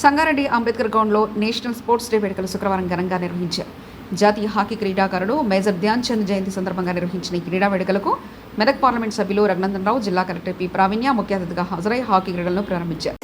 సంగారెడ్డి అంబేద్కర్ గ్రౌండ్లో national sports day వేడుకలు శుక్రవారం ఘనంగా నిర్వహించారు. జాతీయ హాకీ క్రీడాకారుడు మేజర్ ధ్యాన్ చంద్ జయంతి సందర్భంగా నిర్వహించిన ఈ క్రీడా వేడుకలకు మెదక్ పార్లమెంట్ సభ్యులు రఘునందన్ రావు జిల్లా కలెక్టర్ పి. ప్రావీణ్య ముఖ్య అతిథిగా హాజరై హాకీ క్రీడలను ప్రారంభించారు.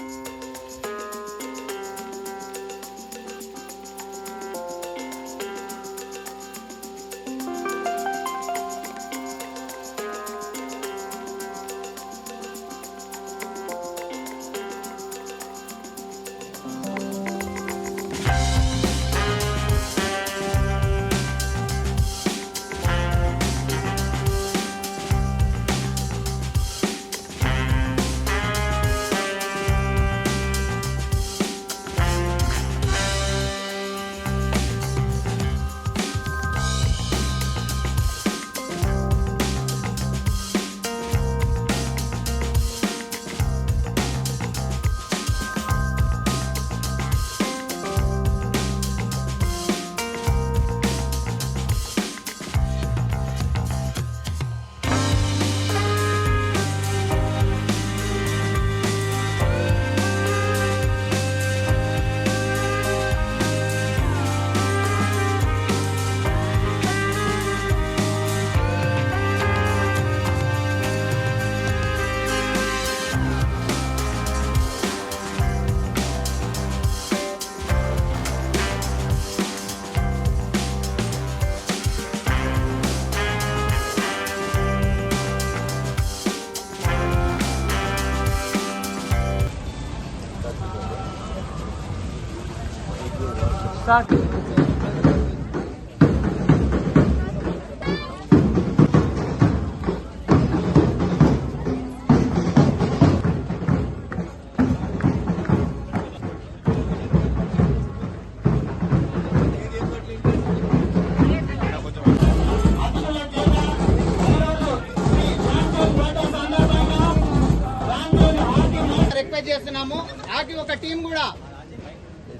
రిక్వెస్ట్ చేస్తున్నాము. ఆకి ఒక టీం కూడా ఆ- ఆకి ఆకి ఆకి ఉండండి మిగతా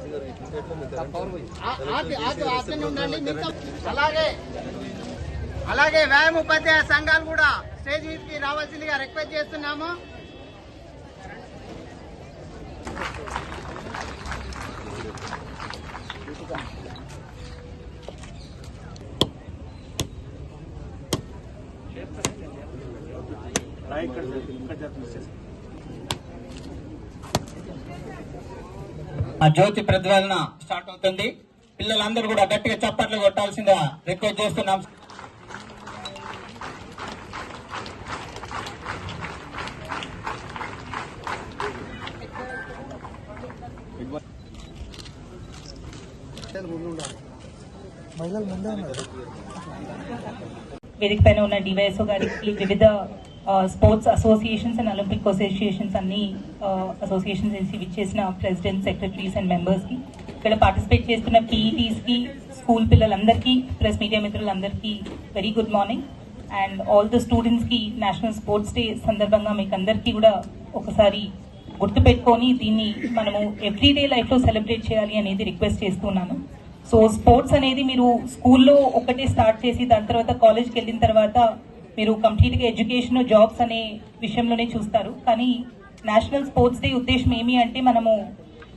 అలాగే అలాగే వ్యాయామ ఉపాధ్యాయ సంఘాలు కూడా స్టేజ్ మీదకి రావాల్సిందిగా రిక్వెస్ట్ చేస్తున్నాము. ఆ జ్యోతి ప్రజ్వలన స్టార్ట్ అవుతుంది. పిల్లలందరూ కూడా గట్టిగా చప్పట్లు కొట్టాల్సిందిగా రిక్వెస్ట్ చేస్తున్నాం. వేదిక పైన ఉన్న డివైఎస్ఓ గారికి వివిధ sports associations and Olympic associations అన్ని అసోసియేషన్స్ నుంచి విచ్చేసిన ప్రెసిడెంట్ సెక్రటరీస్ అండ్ మెంబర్స్కి ఇక్కడ పార్టిసిపేట్ చేస్తున్న పీఈటీస్కి స్కూల్ పిల్లలందరికీ ప్రెస్ మీడియా మిత్రులందరికీ very good morning and all the స్టూడెంట్స్కి నేషనల్ స్పోర్ట్స్ డే సందర్భంగా మీకు అందరికీ కూడా ఒకసారి గుర్తు పెట్టుకొని దీన్ని మనము ఎవ్రీడే లైఫ్లో సెలబ్రేట్ చేయాలి అనేది రిక్వెస్ట్ చేస్తున్నాను. సో స్పోర్ట్స్ అనేది మీరు స్కూల్లో ఒకటే స్టార్ట్ చేసి దాని తర్వాత కాలేజ్కి వెళ్ళిన తర్వాత మీరు కంప్లీట్గా ఎడ్యుకేషన్ జాబ్స్ అనే విషయంలోనే చూస్తారు. కానీ నేషనల్ స్పోర్ట్స్ డే ఉద్దేశం ఏమి అంటే మనము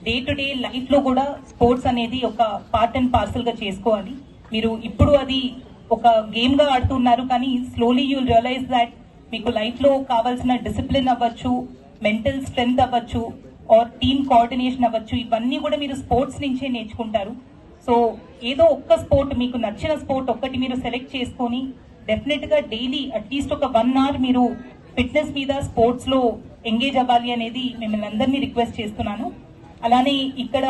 డే టు డే లైఫ్లో కూడా స్పోర్ట్స్ అనేది ఒక పార్ట్ అండ్ పార్సల్గా చేసుకోవాలి. మీరు ఇప్పుడు అది ఒక గేమ్గా ఆడుతున్నారు కానీ స్లోలీ యూ రియలైజ్ దాట్ మీకు లైఫ్లో కావాల్సిన డిసిప్లిన్ అవ్వచ్చు మెంటల్ స్ట్రెంగ్త్ అవ్వచ్చు ఆర్ టీమ్ కోఆర్డినేషన్ అవ్వచ్చు ఇవన్నీ కూడా మీరు స్పోర్ట్స్ నుంచే నేర్చుకుంటారు. సో ఏదో ఒక్క స్పోర్ట్ మీకు నచ్చిన స్పోర్ట్ ఒక్కటి మీరు సెలెక్ట్ చేసుకొని డెఫినెట్గా డైలీ అట్లీస్ట్ ఒక వన్ అవర్ మీరు ఫిట్నెస్ మీద స్పోర్ట్స్లో ఎంగేజ్ అవ్వాలి అనేది మిమ్మల్ని అందరినీ రిక్వెస్ట్ చేస్తున్నాను. అలానే ఇక్కడ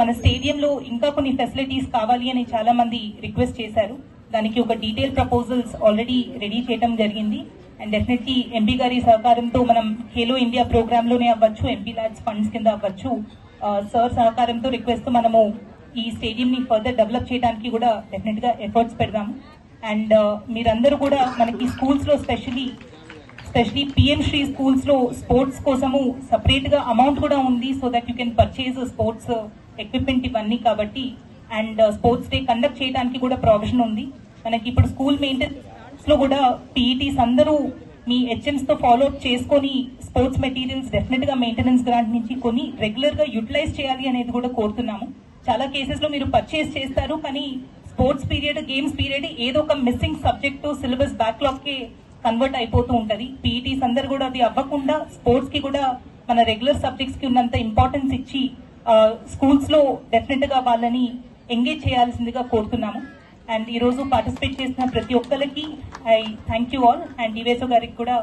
మన స్టేడియంలో ఇంకా కొన్ని ఫెసిలిటీస్ కావాలి అని చాలా మంది రిక్వెస్ట్ చేశారు. దానికి ఒక డీటెయిల్ ప్రపోజల్స్ ఆల్రెడీ రెడీ చేయడం జరిగింది. అండ్ డెఫినెట్లీ ఎంపీ గారి సహకారంతో మనం ఖేలో ఇండియా ప్రోగ్రామ్లోనే అవ్వచ్చు ఎంపీ ల్యాడ్స్ ఫండ్స్ కింద అవ్వచ్చు. సార్ సహకారంతో రిక్వెస్ట్ మనము ఈ స్టేడియం ని ఫర్దర్ డెవలప్ చేయడానికి కూడా డెఫినెట్గా ఎఫర్ట్స్ పెడదాము. అండ్ uh, మీరందరూ కూడా మనకి స్కూల్స్లో స్పెషలీ స్పెషలీ పిఎం శ్రీ స్కూల్స్లో స్పోర్ట్స్ కోసము సపరేట్గా అమౌంట్ కూడా ఉంది so that you can purchase sports equipment ఇవన్నీ కాబట్టి. And uh, sports day conduct చేయడానికి కూడా ప్రావిజన్ ఉంది. మనకి ఇప్పుడు స్కూల్ మెయింటెనెన్స్లో కూడా పీఈటీస్ అందరూ మీ హెచ్ఎంస్తో ఫాలో అప్ చేసుకొని స్పోర్ట్స్ మెటీరియల్స్ డెఫినెట్గా మెయింటెనెన్స్ గ్రాంట్ నుంచి కొని రెగ్యులర్గా యూటిలైజ్ చేయాలి అనేది కూడా కోరుతున్నాము. చాలా కేసెస్లో మీరు పర్చేస్ చేస్తారు కానీ స్పోర్ట్స్ పీరియడ్ గేమ్స్ పీరియడ్ ఏదో ఒక మిస్సింగ్ సబ్జెక్ట్ సిలబస్ బ్యాక్లాగ్కి కన్వర్ట్ అయిపోతూ ఉంటది. పీఈటీస్ అందరు కూడా అది అవ్వకుండా స్పోర్ట్స్కి కూడా మన రెగ్యులర్ సబ్జెక్ట్స్కి ఉన్నంత ఇంపార్టెన్స్ ఇచ్చి స్కూల్స్లో డెఫినెట్గా వాళ్ళని ఎంగేజ్ చేయాల్సిందిగా కోరుతున్నాము. అండ్ ఈరోజు పార్టిసిపేట్ చేసిన ప్రతి ఒక్కరికి I thank you all and DYSO గారికి కూడా